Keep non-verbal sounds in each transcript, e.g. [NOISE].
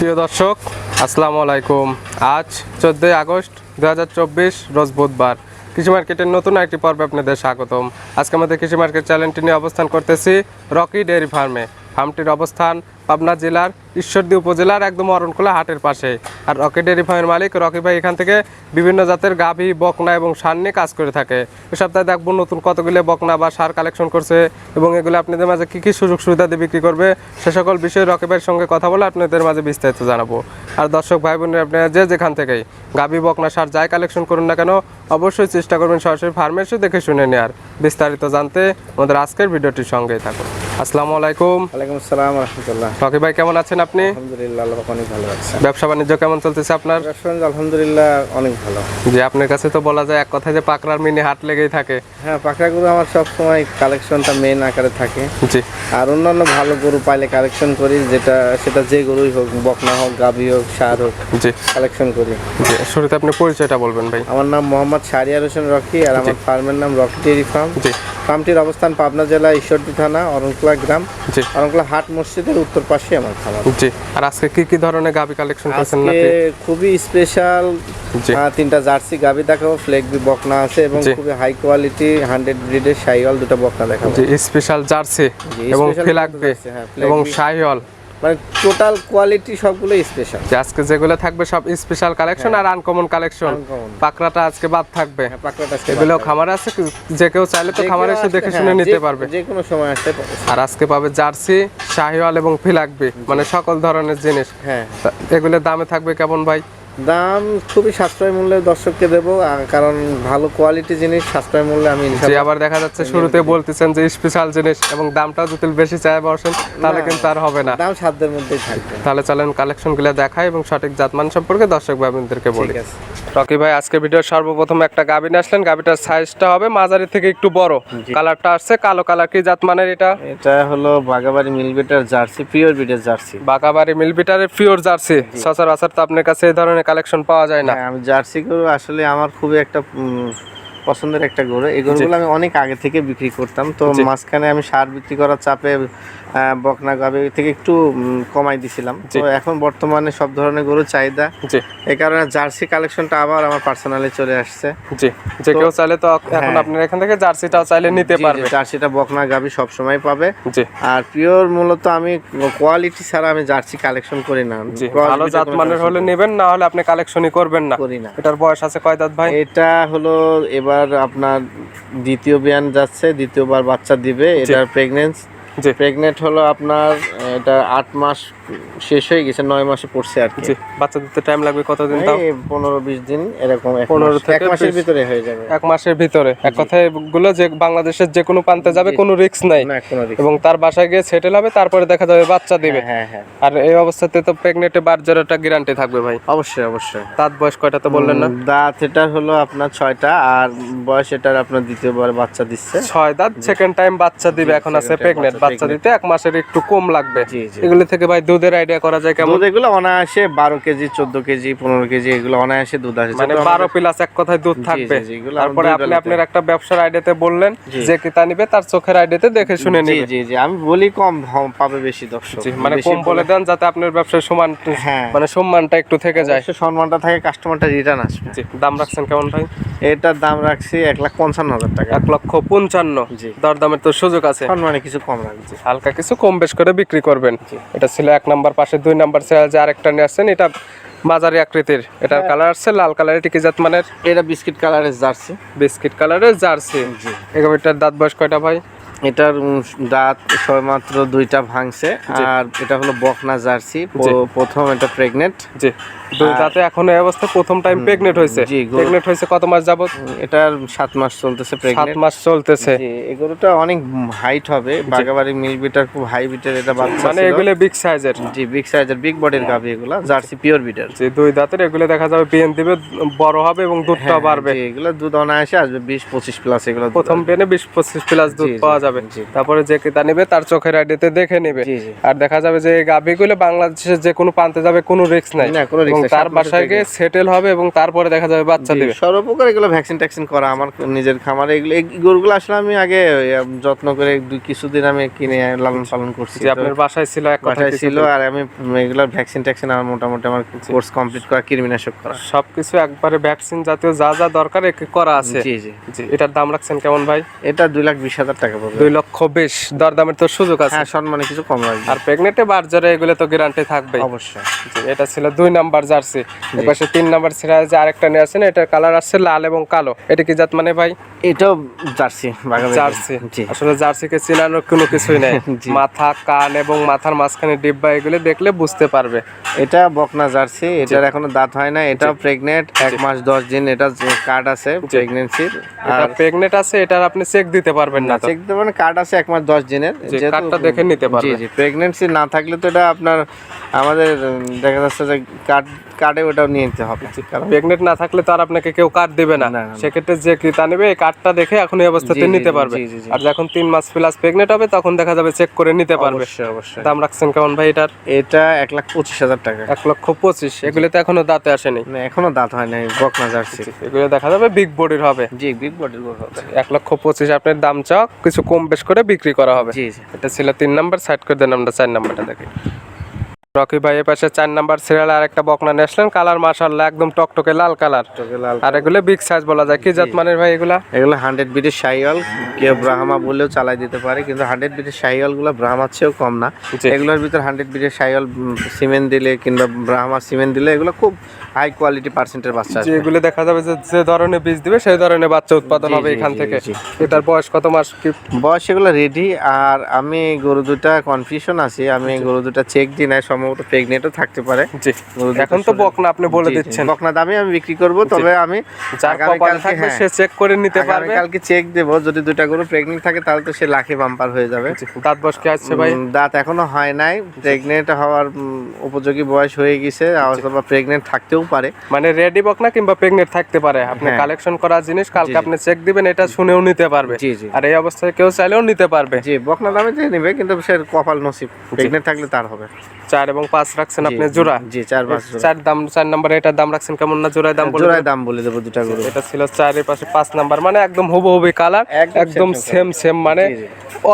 প্রিয় দর্শক, আসসালামু আলাইকুম। আজ চোদ্দোই আগস্ট দু হাজার চব্বিশ, রোজ বুধবার। কৃষি মার্কেটের নতুন একটি পর্বে আপনাদের স্বাগতম। আজকে আমাদের কৃষি মার্কেট চ্যানেলটি নিয়ে অবস্থান করতেছি রকি ডেয়ারি ফার্মে। ফার্মটির অবস্থান পাবনা জেলার ঈশ্বরদী উপজেলার একদম অরণকুলা হাটের পাশে। আর রকি ডেয়ারি ফার্মের মালিক রকি ভাই এখান থেকে বিভিন্ন জাতের গাভী, বকনা এবং সার নিয়ে কাজ করে থাকে। এ সপ্তাহে দেখব নতুন কতগুলো বকনা বা সার কালেকশন করছে এবং এগুলো আপনাদের মাঝে কী কী সুযোগ সুবিধা দিয়ে বিক্রি করবে সে সকল বিষয়ে রকি ভাইয়ের সঙ্গে কথা বলে আপনাদের মাঝে বিস্তারিত জানাব। আর দর্শক ভাই বোনের, আপনারা যে যেখান থেকেই গাভী, বকনা, সার যাই কালেকশন করুন না কেন, অবশ্যই চেষ্টা করবেন সরাসরি ফার্মে দেখে শুনে নেওয়ার বিস্তারিত জানতে আমাদের আজকের ভিডিওটির সঙ্গেই থাকুন। আসসালামু আলাইকুম। ওয়ালাইকুম আসসালাম রহমতুল্লাহ। রকি ভাই কেমন আছেন আপনি? আলহামদুলিল্লাহ আল্লাহ অনেক ভালো আছে। ব্যবসা বাণিজ্য কেমন চলতেছে আপনার? রেস্টুরেন্ট আলহামদুলিল্লাহ অনেক ভালো। যে আপনার কাছে তো বলা যায় এক কথায় যে পাকড়ার মিনি হাট লেগেই থাকে। হ্যাঁ পাকড়া গরু আমার সব সময় কালেকশনটা মেন আকারে থাকে। জি। আর অন্যান্য ভালো গরু পাইলে কালেকশন করি যেটা সেটা যে গরুই হোক বকনা হোক গাভী হোক সার হোক জি। কালেকশন করি। জি শুরুতে আপনি পরিচয়টা বলবেন ভাই। আমার নাম মোহাম্মদ শারিয়ার হোসেন রকি আর আমার ফার্মের নাম রকি ডেয়ারি ফার্ম। জি। ফার্মটির অবস্থান পাবনা জেলা ঈশ্বরদী থানা অরণকুলা গ্রাম। জি। অরণকুলা হাট মসজিদের উত্তর পাশে আমার খাবার জি। আর আজকে কি কি ধরনের গাবি কালেকশন করেছেন নাকি খুবই স্পেশাল তিনটা জার্সি গাবি দেখাবো ফ্লেগবি বকনা আছে এবং খুবই হাই কোয়ালিটি হান্ড্রেড ব্রিডের সাইওয়াল দুটো বকনা দেখাবো। জি স্পেশাল জার্সি এবং হ্যাঁ, এবং ফ্ল্যাগবি। মানে টোটাল কোয়ালিটি সবগুলো স্পেশাল আজকে যেগুলো থাকবে সব স্পেশাল কালেকশন আর আনকমন কালেকশন পাকড়াটা আজকে বাদ থাকবে। এগুলো বাদ খামার আছে যে কেউ চাইলে তো খামার এসে দেখে হ্যাঁ, শুনে নিতে পারবে। যে কোনো সময় আসতে আর আজকে পাবে জার্সি শাহিওয়াল এবং ফিলাকবি। মানে সকল ধরনের জিনিস। হ্যাঁ। এগুলোর দামে থাকবে কেমন ভাই? দাম খুবই সাশ্রয় মূল্যে দর্শককে দেবো কারণ ভালো কোয়ালিটি জিনিস সাশ্রয় মূল্যে আমি আবার দেখা যাচ্ছে শুরুতে বলতেছেন যে স্পেশাল জিনিস এবং দামটাও যদি বেশি চায় বসেন তাহলে কিন্তু আর হবে না। দাম সাধ্যের মধ্যেই থাকবে। তাহলে চলেন কালেকশনগুলো দেখাই এবং সঠিক জাতমান সম্পর্কে দর্শক ভাইদেরকে বলি। ঠিক আছে। রকি ভাই আজকে ভিডিওর সর্বপ্রথম একটা গাবিন আসলেন। গাবিটার সাইজটা হবে মাঝারি থেকে একটু বড়। কালারটা আসছে কালো কালার কি জাতমানের এটা? এটা হলো বাগাবাড়ি মিলবিটার জার্সি পিওর বিডের জার্সি। বাঁকাবাড়ি মিলবিটারের পিওর জার্সি। সচরাচর তো আপনার কাছে এই ধরনের কালেকশন পাওয়া যায় না। হ্যাঁ আমি জার্সি গরু আসলে আমার খুবই একটা পছন্দের একটা গরু। এই গরুগুলো আমি অনেক আগে থেকে বিক্রি করতাম। তো মাঝখানে আমি সার বিক্রি করার চাপে বকনা গাবে থেকে একটু কমাই দিছিলাম। তো এখন বর্তমানে সব ধরনের গরু চাহিদা। এই কারণে জার্সি কালেকশনটা আবার আমার পার্সোনালি চলে আসছে। জি। যে কেউ চাইলে তো এখন হ্যাঁ। আপনার এখান থেকে জার্সিটাও চাইলে নিতে পারবে। জার্সিটা বকনা গাবি সব সময় পাবে। জি। আর পিওর মূলত আমি কোয়ালিটি ছাড়া আমি জার্সি কালেকশন করি না। ভালো জাত মানের হলে নেবেন না হলে আপনি কালেকশনই করবেন না। করি না। এটার বয়স আছে কয় দাঁত ভাই? এটা হলো এবার আপনার দ্বিতীয় বিয়ান যাচ্ছে দ্বিতীয়বার বাচ্চা দিবে এটার প্রেগনেন্স প্রেগনেন্ট হলো আপনার এটা আট মাস শেষ হয়ে গেছে নয় মাসে পড়ছে আর কি। বাচ্চা দিতে টাইম লাগবে কতদিন তাও? পনেরো বিশ দিন এরকম এক মাস- থেকে এক মাসের ভিতরে হয়ে যাবে। এক মাসের ভিতরে। এক কথায়গুলো যে বাংলাদেশের যে কোনো প্রান্তে যাবে কোনো রিস্ক নাই। এবং তার বাসায় গিয়ে সেটেল হবে তারপরে দেখা যাবে বাচ্চা দিবে। হ্যাঁ হ্যাঁ। আর এই অবস্থাতে তো প্রেগনেন্টে বার জোড়াটা গ্যারান্টি থাকবে ভাই। অবশ্যই অবশ্যই। তার বয়স কয়টা তো বললেন না? দাঁত এটা হলো আপনার ছয়টা আর বয়স এটার আপনার দ্বিতীয়বার বাচ্চা দিচ্ছে। ছয় দাঁত সেকেন্ড টাইম বাচ্চা দিবে এখন আছে প্রেগনেন্ট বাচ্চা বাচ্চা দিতে এক মাসের একটু কম লাগবে। জি, জি। এগুলো থেকে ভাই দুধের আইডিয়া করা যায় কেমন? দুধ এগুলো অনায়াসে বারো কেজি চোদ্দ কেজি পনেরো কেজি এগুলো অনায়াসে দুধ আসে। মানে বারো প্লাস এক কথায় দুধ থাকবে। তারপরে আপনি আপনার একটা ব্যবসার আইডিয়াতে বললেন যে কিতা নিবে তার চোখের আইডিয়াতে দেখে শুনে নিবে। জি জি আমি বলি কম পাবে বেশি দর্শক মানে কম বলে দেন যাতে আপনার ব্যবসায় সমান হ্যাঁ। মানে সম্মানটা একটু থেকে যায়। সম্মানটা থাকে কাস্টমারটা রিটার্ন আসবে। দাম রাখছেন কেমন ভাই? এটার দাম রাখছি এক লাখ পঞ্চান্ন হাজার টাকা। এক লক্ষ পঞ্চান্ন। জি। দরদামের তো সুযোগ আছে। সম্মানে কিছু কম রাখছি হালকা কিছু কম বেশ করে বিক্রি করবেন। এটা ছিল এক নাম্বার পাশে দুই নাম্বার সেল যে আরেকটা নিয়ে আসছেন এটা মাঝারি আকৃতির। এটার হ্যাঁ। কালার আছে লাল কালারের টিকে জাত মানের এটা বিস্কিট কালারের জার্সি। বিস্কিট কালারের জার্সি। জি। এটার দাঁত বয়স কয়টা ভাই? এটার দাঁত সবেমাত্র দুইটা ভাঙছে। আর এটা হলো বকনা জার্সি প্রথম এটা প্রেগনেন্ট জি। দুই দাঁতে এখন এই অবস্থা প্রথম টাইম প্রেগনেন্ট হয়েছে। প্রেগনেন্ট হয়েছে কত মাস যাবত এটার সাত মাস চলতেছে সাত মাস চলতেছে। এগুলোটা অনেক হাইট হবে। বাগাবাড়ি মিল বিটার খুব হাই বিটার এটা বাচ্চা মানে এগুলো বিগ সাইজের জি বিগ সাইজের বিগ বডির গাভি এগুলা জার্সি পিওর বিটার যে দুই দাঁতের এগুলো দেখা যাবে বিএন দিবে বড় হবে এবং দুধটা বাড়বে। এগুলো দুধ অনায়াসে আসবে বিশ পঁচিশ প্লাস এগুলো প্রথম পেনে বিশ পঁচিশ প্লাস দুধ জি, জি। পাওয়া যাবে যাবে। তারপরে যে ক্রেতা নেবে তার চোখের আইডিতে দেখে নেবে। আর দেখা যাবে যে এই গাভীগুলো বাংলাদেশের যে কোনো প্রান্তে যাবে কোনো রিস্ক নাই। তার বাসায় গিয়ে সেটেল হবে এবং তারপরে দেখা যাবে বাচ্চা দিবে। সর্বপ্রকার এগুলো ভ্যাকসিন ট্যাকসিন করা আমার নিজের খামারে এগুলো এই গরুগুলো আসলে আমি আগে যত্ন করে দুই কিছুদিন আমি কিনে লালন পালন করছি। আপনার বাসায় ছিল এক কথা বাসায় ছিল আর আমি এগুলো ভ্যাকসিন ট্যাকসিন আমার মোটামুটি আমার কোর্স কমপ্লিট করা কৃমিনাশক করা। সবকিছু একবারে ভ্যাকসিন জাতীয় যা যা দরকার একে করা আছে। জি জি। জি এটার দাম রাখছেন কেমন ভাই? এটা দুই লাখ বিশ হাজার টাকা পড়বে। দুই লক্ষ বিশ দরদামের তো সুযোগ আছে। হ্যাঁ সম্মানে কিছু কম রাখবে আর প্রেগনেন্টে বার্জারে এগুলো তো গ্যারান্টি থাকবে অবশ্যই। এটা ছিল দুই নাম্বার জার্সি। এপাশে তিন নাম্বার যে আরেকটা নিয়ে আসছেন এটার কালার আসছে লাল এবং কালো। এটা কি জাত মানে ভাই? এটাও জার্সি জার্সি। আসলে জার্সিকে চিনানোর কোনো কিছুই নেই। [LAUGHS] মাথা কান এবং মাথার মাঝখানে ডিব্বা এগুলো দেখলে বুঝতে পারবে। এটা বকনা জার্সি এটার এখনও দাঁত হয় না এটাও প্রেগনেন্ট এক মাস দশ দিন এটা কার্ড আছে প্রেগনেন্সির আর প্রেগনেন্ট আছে এটার আপনি চেক দিতে পারবেন না চেক দেবেন কার্ড আছে এক মাস দশ দিনের। cardটা দেখে নিতে পারবে। জি প্রেগনেন্সি না থাকলে তো এটা আপনার আমাদের দেখা যাচ্ছে যে কার্ড কার্ডে ওটাও নিয়ে নিতে হবে। প্রেগনেন্ট না থাকলে তো আর আপনাকে কেউ কার্ড দিবে না। না, না, না। সেক্ষেত্রে যে ক্রেতা নেবে এই কার্ডটা দেখে এখন এই অবস্থাতে নিতে পারবে। আর যখন তিন মাস প্লাস প্রেগনেন্ট হবে তখন দেখা যাবে চেক করে নিতে পারবে। অবশ্যই অবশ্যই। দাম রাখছেন কেমন ভাই এটার? এটা এক লাখ পঁচিশ হাজার টাকা। এক লক্ষ পঁচিশ। এগুলো তো এখনও দাঁতে আসেনি। মানে এখনও দাঁত হয় নাই বকনা জার্সি। এগুলো দেখা যাবে বিগ বডির হবে। জি বিগ বডির হবে। এক লক্ষ পঁচিশ আপনার দাম চাও কিছু কম বেশ করে বিক্রি করা হবে। এটা ছিল তিন নাম্বার সাইড করে দেন আমরা চার নাম্বারটা দেখি। রকি ভাই এর পাশে চার নাম্বার সিরিয়াল আর একটা বকনা নিয়ে আসলেন। কালার মাশাল্লাহ একদম টকটকে লাল কালার আর এগুলো বিগ সাইজ বলা যায়। কি জাত মানের ভাই এগুলা? এগুলো হান্ড্রেড বিটের শাহিওয়াল। কেউ ব্রাহ্মা বললেও চালাই দিতে পারে কিন্তু হান্ড্রেড বিটের শাহিওয়ালগুলো ব্রাহ্মার চেয়েও কম না। এগুলোর ভিতর হান্ড্রেড বিটের শাহিওয়াল সিমেন্ট দিলে কিংবা ব্রাহ্মা সিমেন্ট দিলে এগুলো খুব হাই কোয়ালিটি পার্সেন্টের বাচ্চা যে আসবে দেখা যাবে যে যে ধরনের বীজ দিবে সেই ধরনের বাচ্চা উৎপাদন হবে এখান থেকে। এটার বয়স কত মাস কি? বয়স এগুলো রেডি আর আমি গরু দুটা কনফিউশন আছি। আমি গরু দুটা চেক দিই নাই সম্ভবত প্রেগনেন্টও থাকতে পারে। জি। এখন তো বকনা আপনি বলে দিচ্ছেন। বকনা দামে আমি বিক্রি করব তবে আমি আগামীকালকে হ্যাঁ, সে চেক করে নিতে পারবে। কালকে চেক দেবো। যদি দুটা গরু প্রেগনেন্ট থাকে তাহলে তো সে লাখে বাম্পার হয়ে যাবে। দাঁত বয়স কি আসছে ভাই? দাঁত এখনও হয় নাই। প্রেগনেন্ট হওয়ার উপযোগী বয়স হয়ে গেছে। অথবা প্রেগনেন্ট থাকতেও পারে। মানে রেডি বকনা কিংবা প্রেগনেন্ট থাকতে পারে। আপনি হ্যাঁ। কালেকশন করা জিনিস কালকে। আপনি চেক দিবেন এটা শুনেও নিতে পারবে। আর এই অবস্থায় কেউ চাইলেও নিতে পারবে। জি বকনা দামে দিয়ে নেবে কিন্তু সে কপাল নসিব। প্রেগনেন্ট থাকলে তার হবে। চার এবং পাঁচ রাখছেন আপনি জোড়া। জি চার পাঁচ চার দাম চার নাম্বার এটার দাম রাখছেন কেমন না? জোড়ায় দাম বলে জোড়ায় দাম বলে দেবো দুটা গরু এটা ছিল চারের পাশে পাঁচ নাম্বার মানে একদম হুবহুবি কালার একদম সেম সেম মানে।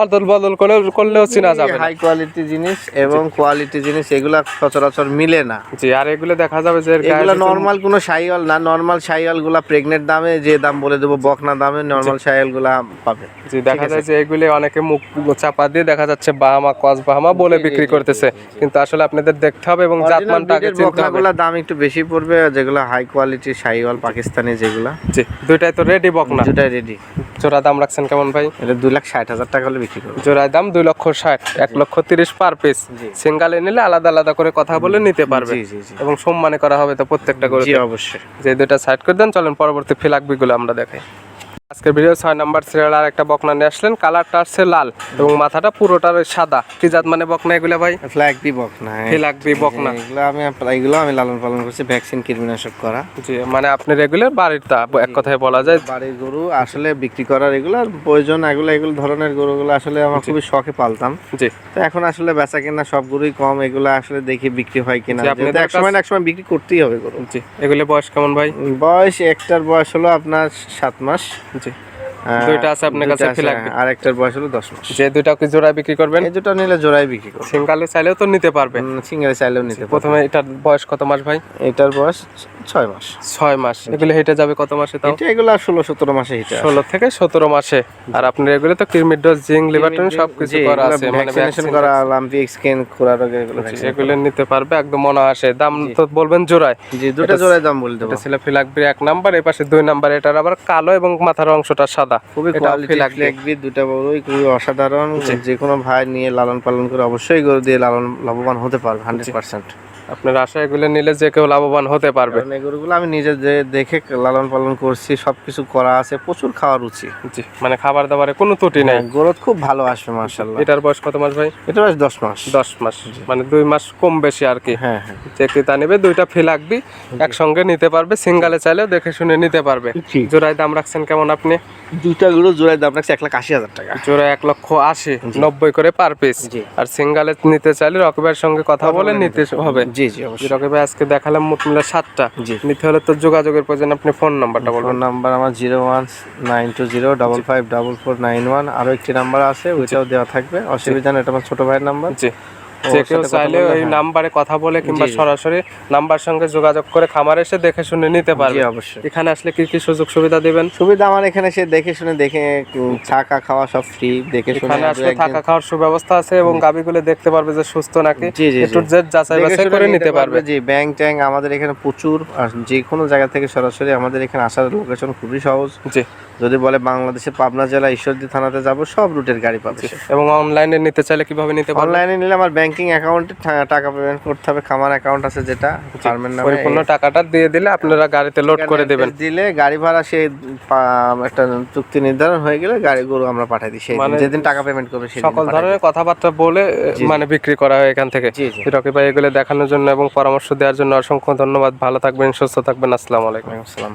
অদল বদল করে করলেও চেনা যাবে হাই কোয়ালিটি জিনিস এবং কোয়ালিটি জিনিস এগুলা সচরাচর মিলে না। জি আর এগুলো দেখা যাবে যে এগুলা নর্মাল কোনো সাইওয়াল না নর্মাল সাইওয়ালগুলো প্রেগনেন্ট দামে যে দাম বলে দেবো বকনা দামে নর্মাল সাইওয়ালগুলো পাবে। জি দেখা যায় যে এগুলি অনেকে মুখ চাপা দিয়ে দেখা যাচ্ছে বাহামা কস বাহামা বলে বিক্রি করতেছে। কিন্তু আসলে আপনাদের দেখতে হবে এবং জাতমানটা আগে চিনতে হবে। দাম একটু বেশি পড়বে যেগুলো হাই কোয়ালিটি সাইওয়াল পাকিস্তানি যেগুলা। জি দুইটাই তো রেডি বকনা। দুটাই রেডি জোড়া দাম রাখছেন কেমন ভাই? এটা দুই লাখ ষাট হাজার টাকা হলে বিক্রি করব। জোড়া দাম দুই লক্ষ ষাট এক লক্ষ তিরিশ পার পিস সিঙ্গালে নিলে আলাদা আলাদা করে কথা বলে নিতে পারবে। এবং সম্মানে করা হবে তো প্রত্যেকটা করে অবশ্যই। যে দুটা সাইড করে দেন চলেন পরবর্তী ফিলাকবি গুলো আমরা দেখাই। আজকের ভিডিও ছয় নাম্বার সিরিয়াল আর একটা বকনা নিয়ে আসলেন। কালারটা আসছে লাল এবং মাথাটা পুরোটা সাদা। কি জাত মানে বকনা এগুলো ভাই? ফ্ল্যাগ বি বকনা। ফিলাকবি বকনা। এগুলো আমি এগুলো আমি লালন পালন করছি ভ্যাকসিন কীটনাশক করা। জি মানে আপনি রেগুলার বাড়ির তা এক কথায় বলা যায়। বাড়ির গরু আসলে বিক্রি করার এগুলো আর প্রয়োজন এগুলো এগুলো ধরনের গরুগুলো আসলে আমার খুবই শখে পালতাম। জি। তো এখন আসলে বেচা কেনা সব গরুই কম এগুলো আসলে দেখি বিক্রি হয় কিনা। এক সময় না এক সময় বিক্রি করতেই হবে গরু। জি এগুলো বয়স কেমন ভাই? বয়স একটার বয়স হলো আপনার সাত মাস। জি আহ, দুইটা আছে আপনার কাছে ফিলাকবি। আর একটার বয়স হলো দশ মাস। যে দুইটা কি জোড়ায় বিক্রি করবেন? এই দুটো নিলে জোড়াই বিক্রি করব। সিঙ্গালে চাইলেও তো নিতে পারবে। সিঙ্গেল চাইলেও নিতে পারব। প্রথমে এটার বয়স কত মাস ভাই? এটার বয়স ছয় মাস। ছয় মাস। এগুলো হেঁটে যাবে কত মাসে তাও? এটা এগুলো ষোলো সতেরো মাসে হিটে ষোলো থেকে সতেরো মাসে। আর আপনার এগুলো তো ডোজ জিঙ্ক লিভারটন সবকিছু করা আছে মানে ভ্যাকসিনেশন করা রোগের এগুলো জি, এগুলো নিতে পারবে একদম অনায়াসে। দাম তো বলবেন জোড়ায়। জি দুটো জোড়ায় দাম বলে দেবো। এটা ছিল এক নাম্বার এই পাশে দুই নাম্বার এটার আবার কালো এবং মাথার অংশটা সাদা। খুবই এটা কোয়ালিটি লাগবে। দুটা বড়ই খুবই অসাধারণ। যে কোনো ভাই নিয়ে লালন পালন করে অবশ্যই গরু দিয়ে লালন লাভবান হতে পারবে হান্ড্রেড পার্সেন্ট আপনার আশা এগুলো নিলে যে কেউ লাভবান হতে পারবে। কারণ এই গরুগুলো আমি নিজে যে দেখে লালন পালন করছি সবকিছু করা আছে প্রচুর খাওয়ার রুচি। জি মানে খাবার দাবারে কোনো ত্রুটি নেই। গ্রোথ খুব ভালো আসবে মার্শাল্লাহ এটার বয়স কত মাস ভাই? এটা বেশ দশ মাস। দশ মাস মানে দুই মাস কম বেশি আর কি। হ্যাঁ হ্যাঁ। যে ক্রেতা নেবে দুইটা ফি লাগবে একসঙ্গে নিতে পারবে সিঙ্গালে চাইলেও দেখে শুনে নিতে পারবে। জোড়ায় দাম রাখছেন কেমন আপনি? দুইটা গরু জোড়ায় দাম রাখছে এক লাখ আশি হাজার টাকা। জোড়া এক লক্ষ আশি নব্বই করে পার পিস। আর সিঙ্গালে নিতে চাইলে রকিবের সঙ্গে কথা বলে নিতে হবে। জি জি অবশ্যই। রকি ভাই আজকে দেখালাম মোট মিলে সাতটা জি। নিতে হলে তো যোগাযোগের প্রয়োজন আপনি ফোন নাম্বারটা বলবেন। ফোন নাম্বার আমার zero one nine two zero double five double four nine one আরও একটি নাম্বার আছে ওইটাও দেওয়া থাকবে। অসুবিধা নেই এটা আমার ছোট ভাইয়ের নাম্বার। জি। যে কেউ চাইলে ওই হ্যাঁ। নাম্বারে কথা বলে কিংবা। সরাসরি নাম্বার সঙ্গে যোগাযোগ করে খামার এসে দেখে শুনে নিতে পারবে। অবশ্যই। এখানে আসলে কি কি সুযোগ সুবিধা দিবেন? সুবিধা আমার এখানে সে দেখে শুনে দেখে থাকা খাওয়া সব ফ্রি দেখে শুনে এখানে আসলে থাকা খাওয়ার সুব্যবস্থা আছে এবং গাবিগুলো দেখতে পারবে যে সুস্থ নাকি। একটু জি। যাচাই বাছাই করে নিতে পারবে। জি ব্যাংক ট্যাঙ্ক আমাদের এখানে প্রচুর আর যে কোনো জায়গা থেকে সরাসরি আমাদের এখানে আসার লোকেশন খুবই সহজ। জি। যদি বলে বাংলাদেশের পাবনা জেলা ঈশ্বরদী থানাতে যাব সব রুটের গাড়ি পাবে এবং অনলাইনে নিতে চাইলে কীভাবে নিতে পারবে? অনলাইনে নিলে আমার ব্যাংকিং অ্যাকাউন্টে টাকা পেমেন্ট করতে হবে খামার অ্যাকাউন্ট আছে যেটা ফার্মের নামে। পরিপূর্ণ টাকাটা দিয়ে দিলে আপনারা গাড়িতে লোড করে দেবেন। দিলে গাড়ি ভাড়া সেই একটা চুক্তি নির্ধারণ হয়ে গেলে গাড়ি গরু আমরা পাঠাই দিই সেই দিন। মানে যেদিন টাকা পেমেন্ট করবে সেদিন সকল ধরনের কথাবার্তা বলে মানে বিক্রি করা হয় এখান থেকে। রকি ভাই এগুলো দেখানোর জন্য এবং পরামর্শ দেওয়ার জন্য অসংখ্য ধন্যবাদ। ভালো থাকবেন সুস্থ থাকবেন। আসসালামু আলাইকুম। আসসালাম।